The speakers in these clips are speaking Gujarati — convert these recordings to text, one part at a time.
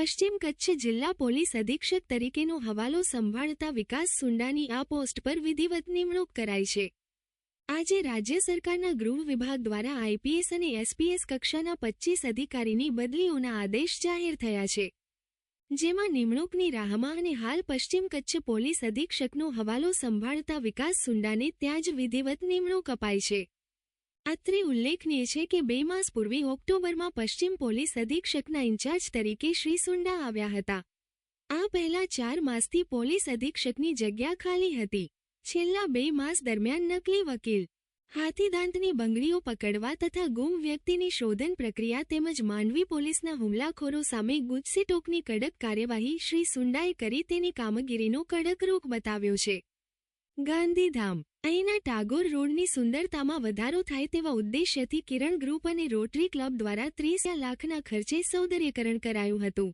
પશ્ચિમ કચ્છ જિલ્લા પોલીસ અધિક્ષક તરીકેનો હવાલો સંભાળતા વિકાસ સુંડાની આ પોસ્ટ પર વિધિવત નિમણૂક કરાઈ છે. આજે રાજ્ય સરકારના ગૃહ વિભાગ દ્વારા આઈપીએસ અને એસપીએસ કક્ષાના પચ્ચીસ અધિકારીની બદલીઓના આદેશ જાહેર થયા છે. જેમાં નિમણૂકની રાહમાં અને હાલ પશ્ચિમ કચ્છ પોલીસ અધિક્ષકનો હવાલો સંભાળતા વિકાસ સુંડાને ત્યાં જ વિધિવત નિમણૂક અપાઈ છે. અત્રે ઉલ્લેખનીય છે કે બે માસ પૂર્વે ઓક્ટોબરમાં પશ્ચિમ પોલીસ અધિક્ષકના ઇન્ચાર્જ તરીકે શ્રી સુંડા આવ્યા હતા. આ પહેલા ચાર માસથી પોલીસ અધિક્ષકની જગ્યા ખાલી હતી. છેલ્લા બે માસ દરમિયાન નકલી વકીલ, હાથીદાંતની બંગડીઓ પકડવા તથા ગુમ વ્યક્તિની શોધન પ્રક્રિયા તેમજ માંડવી પોલીસના હુમલાખોરો સામે ગુજસી ટોકની કડક કાર્યવાહી શ્રી સુંડાએ કરી તેની કામગીરીનો કડક રૂખ બતાવ્યો છે. ગાંધીધામ. અહીંના ટાગોર રોડની સુંદરતામાં વધારો થાય તેવા ઉદ્દેશ્યથી કિરણ ગ્રુપ અને રોટરી ક્લબ દ્વારા ત્રીસ લાખના ખર્ચે સૌંદર્યકરણ કરાયું હતું.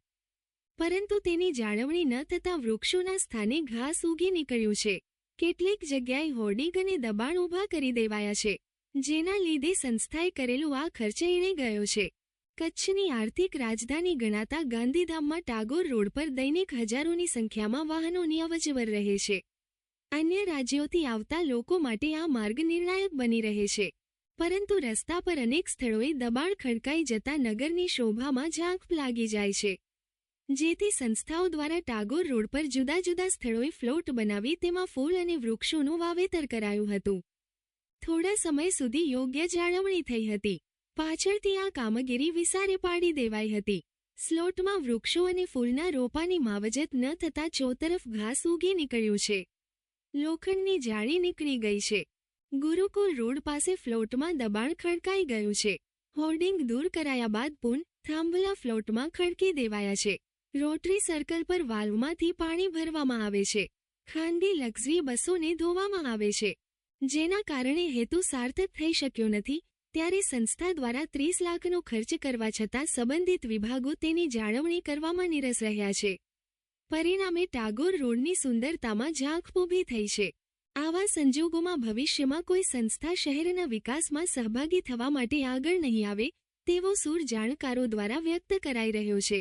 પરંતુ તેની જાળવણી ન થતાં વૃક્ષોના સ્થાને ઘાસ ઉગી નીકળ્યું છે. કેટલીક જગ્યાએ હોર્ડિંગ અને દબાણ ઊભા કરી દેવાયા છે, જેના લીધે સંસ્થાએ કરેલું આ ખર્ચ એણે ગયો છે. કચ્છની આર્થિક રાજધાની ગણાતા ગાંધીધામમાં ટાગોર રોડ પર દૈનિક હજારોની સંખ્યામાં વાહનોની અવજવર રહે છે. અન્ય રાજ્યોથી આવતા લોકો માટે આ માર્ગ નિર્ણાયક બની રહે છે. પરંતુ રસ્તા પર અનેક સ્થળોએ દબાણ ખડકાઈ જતા નગરની શોભામાં ઝાંખ લાગી જાય છે. જેથી સંસ્થાઓ દ્વારા ટાગોર રોડ પર જુદા જુદા સ્થળોએ ફ્લોટ બનાવી તેમાં ફૂલ અને વૃક્ષોનું વાવેતર કરાયું હતું. થોડા સમય સુધી યોગ્ય જાળવણી થઈ હતી. પાછળથી આ કામગીરી વિસારે પાડી દેવાઈ હતી. સ્લોટમાં વૃક્ષો અને ફૂલના રોપાની માવજત ન થતાં ચોતરફ ઘાસ ઉગી નીકળ્યું છે. લોખંડની જાળી નીકળી ગઈ છે. ગુરુકુલ રોડ પાસે ફ્લોટમાં દબાણ ખડકાઈ ગયું છે. હોર્ડિંગ દૂર કરાયા બાદ પુન થાંભલા ફ્લોટમાં ખડકી દેવાયા છે. રોટરી સર્કલ પર વાલ્વમાંથી પાણી ભરવામાં આવે છે. ખાનગી લક્ઝરી બસોને ધોવામાં આવે છે. જેના કારણે હેતુ સાર્થક થઈ શક્યો નથી, ત્યારે સંસ્થા દ્વારા ત્રીસ લાખનો ખર્ચ કરવા છતાં સંબંધિત વિભાગો તેની જાળવણી કરવામાં નિરસ રહ્યા છે. પરિણામે ટાગોર રોડની સુંદરતામાં ઝાંખ ઊભી થઈ છે. આવા સંજોગોમાં ભવિષ્યમાં કોઈ સંસ્થા શહેરના વિકાસમાં સહભાગી થવા માટે આગળ નહીં આવે, તેવો સૂર જાણકારો દ્વારા વ્યક્ત કરાઈ રહ્યો છે.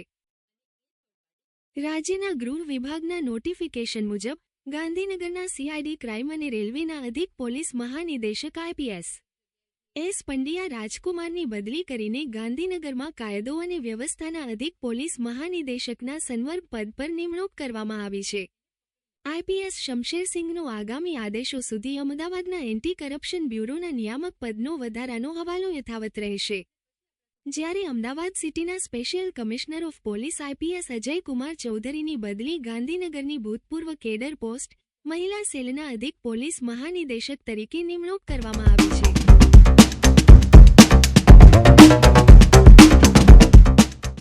રાજ્યના ગૃહ વિભાગના નોટિફિકેશન મુજબ, ગાંધીનગરના સીઆઈડી ક્રાઇમ અને રેલવેના અધિક પોલીસ મહાનિદેશક આઈપીએસ એસ પંડ્યા રાજકુમારની બદલી કરીને ગાંધીનગરમાં કાયદો અને વ્યવસ્થાના અધિક પોલીસ મહાનિદેશકના સંવર્ગ પદ પર નિમણૂક કરવામાં આવી છે. આઈપીએસ શમશેરસિંહનો આગામી આદેશો સુધી અમદાવાદના એન્ટી કરપ્શન બ્યુરોના નિયામક પદનો વધારાનો હવાલો યથાવત રહેશે. જ્યારે અમદાવાદ સિટીના special commissioner of police IPS Ajay Kumar ચૌધરીની બદલી ગાંધીનગરની ભૂતપૂર્વ કેડર પોસ્ટ મહિલા સેલના અધિક પોલીસ મહાનિદેશક તરીકે નિમણૂક કરવામાં આવી છે.